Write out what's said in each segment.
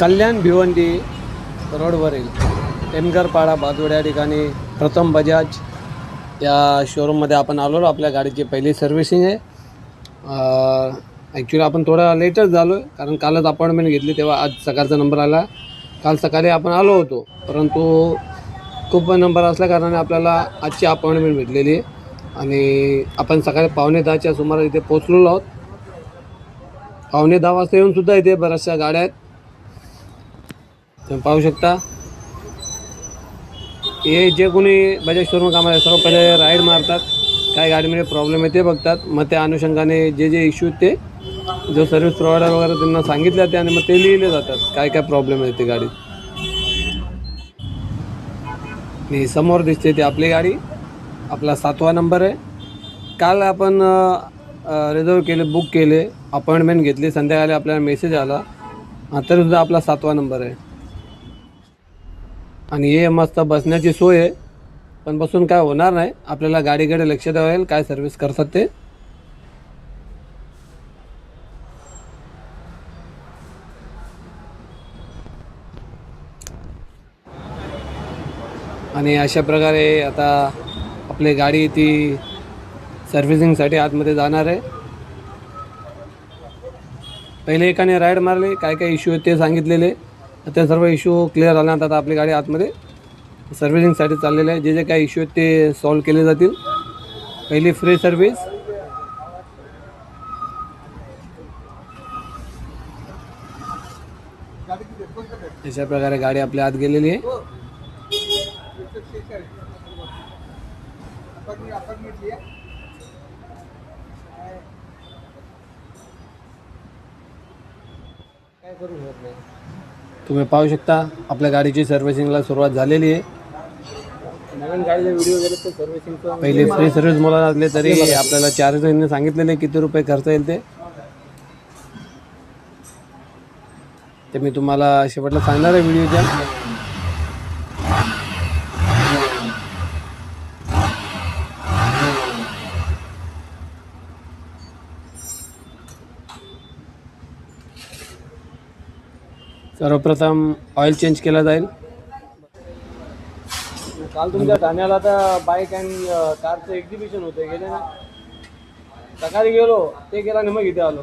कल्याण भिवंडी रोडवरील एमगरपाडा बाजवड या ठिकाणी प्रथम बजाज या शोरूममध्ये आपण आलो आपल्या गाडीची पहिली सर्व्हिसिंग आहे. ॲक्च्युली आपण थोडा लेटच झालो आहे कारण कालच अपॉइंटमेंट घेतली तेव्हा आज सकाळचा नंबर आला. काल सकाळी आपण आलो होतो परंतु खूप नंबर असल्याकारणाने आपल्याला आजची अपॉइंटमेंट भेटलेली आहे. आणि आपण सकाळी पावणे दहाच्या सुमारास इथे पोचलेलो आहोत. पावणे दहा वाजता येऊन सुद्धा इथे बऱ्याचशा गाड्या आहेत. तुम्ही पाहू शकता. हे जे कोणी बजाज शोरूम कामाला सर्व पहिले राईड मारतात. काय गाडीमध्ये प्रॉब्लेम आहे ते बघतात. मग त्या अनुषंगाने जे जे इश्यू ते जो सर्व्हिस प्रोव्हायडर वगैरे त्यांना सांगितलं ते आणि मग ते लिहिले जातात. काय काय प्रॉब्लेम आहे ते गाडीत. आणि समोर दिसते ती आपली गाडी. आपला सातवा नंबर आहे. काल आपण रिझर्व केले बुक केले अपॉइंटमेंट घेतली. संध्याकाळी आपल्याला मेसेज आला. तरीसुद्धा आपला सातवा नंबर आहे. आणि हे मस्त बसण्याची सोय आहे. पण बसून काय होणार नाही. आपल्याला गाडीकडे लक्ष द्यावं लागेल. काय सर्व्हिस करतात ते. आणि अशा प्रकारे आता आपली गाडी ती सर्व्हिसिंगसाठी आतमध्ये जाणार आहे. पहिले एकाने राईड मारले. काय काय इश्यू आहेत ते सांगितलेले. त्या सर्व इश्यू क्लिअर झाल्यानंतर आता आपली गाडी आतमध्ये सर्व्हिसिंगसाठी चाललेली आहे. जे जे काही इश्यू आहेत ते सॉल्व केले जातील. पहिली फ्री सर्व्हिस अशा प्रकारे गाडी आपल्या आत गेलेली आहे. तुम्ही पाहू शकता आपल्या गाडीची सर्व्हिसिंगला सुरुवात झालेली आहे. नवीन गाडीचा व्हिडिओ वगैरे ते सर्व्हिसिंगचं पहिली फ्री सर्व्हिस मुलाला असले तरी आपल्याला चार्ज सांगितलेले किती रुपये खर्च येईल ते. ते मी तुम्हाला शेवटला सांगणार आहे व्हिडिओच्या सर्वप्रथम ऑइल चेंज केला जाईल. काल तुमच्या ठाण्याला आता बाईक अँड कारचं एक्झिबिशन होतं गेले ना? सकाळी गेलो ते गेला आणि मग इथे आलो.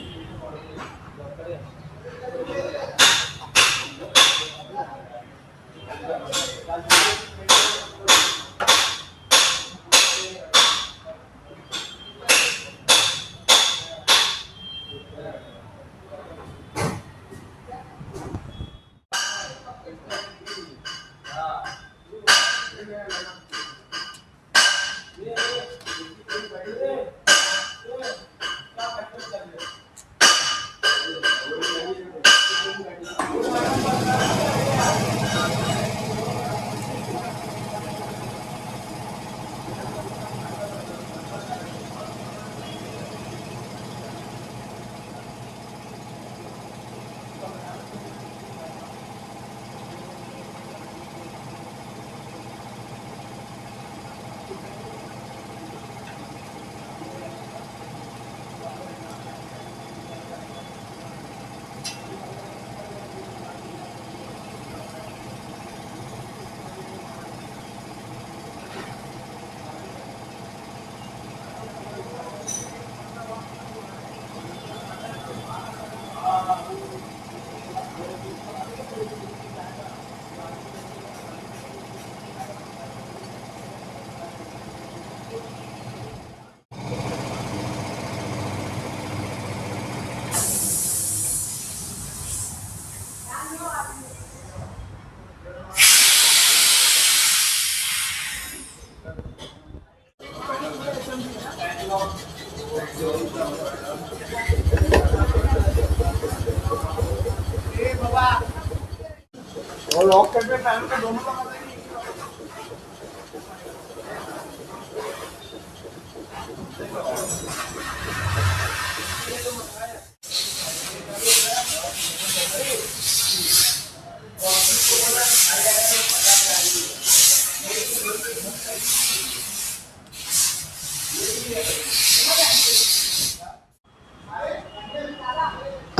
लॉक करते टाइम पे दोनों का मजा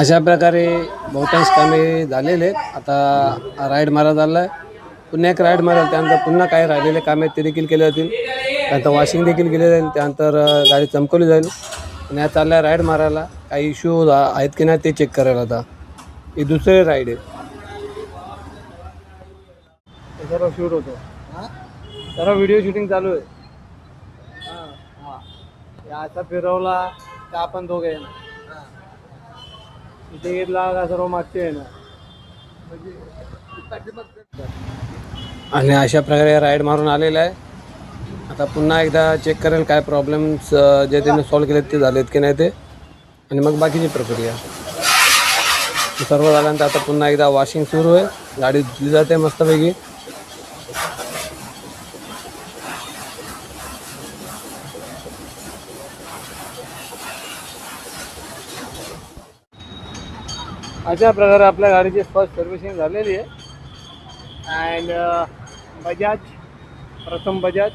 अशा प्रकारे बहुतांश कामे झालेले आहेत. आता राईड मारा झाला आहे पुन्हा एक राईड मारेल त्यानंतर पुन्हा काही राहिलेले कामे आहेत ते देखील केले जातील. त्यानंतर वॉशिंग देखील केले जाईल. त्यानंतर गाडी चमकवली जाईल. आणि या चालल्या राईड मारायला. काही इश्यू आहेत की नाही ते चेक करायला आता. ही दुसरी राईड आहे ते सर्व शूट होतो. सर्व व्हिडिओ शूटिंग चालू आहे. हां हे. असा फिरवला का आपण दोघे आहे ना घेतला सर्व मागचे आहे ना. आणि अशा प्रकारे राईड मारून आलेला आहे. आता पुन्हा एकदा चेक करेल काय प्रॉब्लेम्स जे त्यांनी सॉल्व केलेत ते झालेत की नाही ते. आणि मग बाकीची प्रक्रिया. सर्व झाल्यानंतर आता पुन्हा एकदा वॉशिंग सुरू आहे. गाडी धुतली जाते मस्तपैकी. अशा प्रकारे आपल्या गाडीची फर्स्ट सर्व्हिसिंग झालेली आहे. अँड बजाज प्रथम बजाज.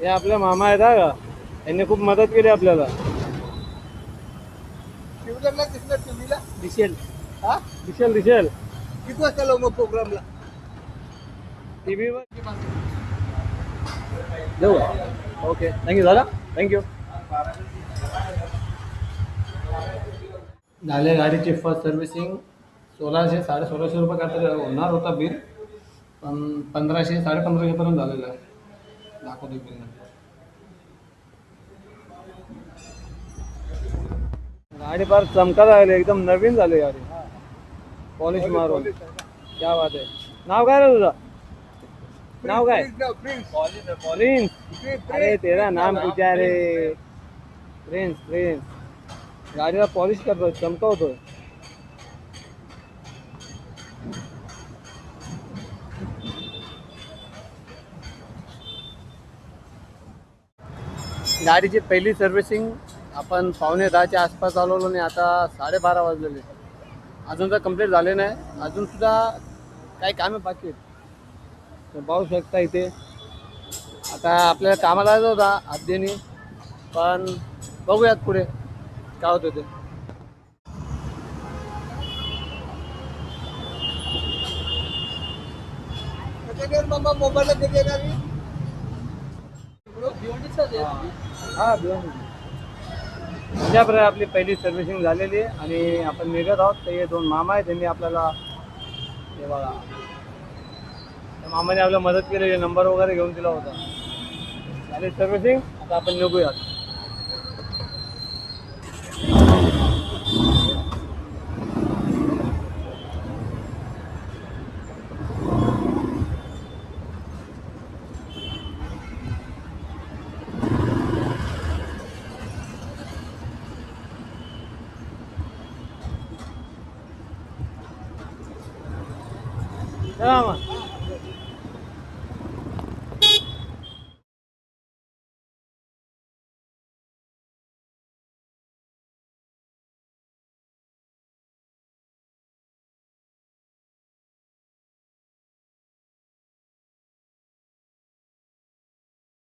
हे आपले मामा आहेत का यांनी खूप मदत केली आपल्याला. दिसेल दिसेल. दिसेल किती वाजता लावू मग प्रोग्रामला? टीव्ही वर देऊ. ओके. थँक्यू दादा. थँक्यू झाले गाडीची फर्स्ट सर्व्हिसिंग सोळाशे साडे सोळाशे रुपये काहीतरी होणार होता बिल पण पंधराशे साडे पंधराशेपर्यंत झालेलं आहे. दाखवतो बिल गाडी फार चमका लागली एकदम नवीन झाली गाडी. पॉलिश मारून. क्या बात आहे. नाव काय रे तुझं? नाव काय? प्रिन्स अरे तेरा नाम पूछा रे प्रिन्स प्रिन्स गाडीला पॉलिश करतोय चमकवतोय. गाडीची पहिली सर्व्हिसिंग आपण पावणे दहाच्या आसपास आलेलो आणि आता साडेबारा वाजलेले. अजून तर कंप्लीट झाले नाही. अजून सुद्धा काही कामे बाकी आहेत. तर पाहू शकता इथे. आता आपल्याला कामाला जायचं होता अध्ययनी पण बघूयात पुढे. काय होतं ते. मामा मोबाईल? हा अशा अशाप्रकारे आपली पहिली सर्व्हिसिंग झालेली आहे आणि आपण निघत आहोत. ते दोन मामा आहेत त्यांनी आपल्याला हे बघा. त्या मामाने आपल्याला मदत केली नंबर वगैरे घेऊन दिला होता. झाली सर्व्हिसिंग आता आपण निघूयात.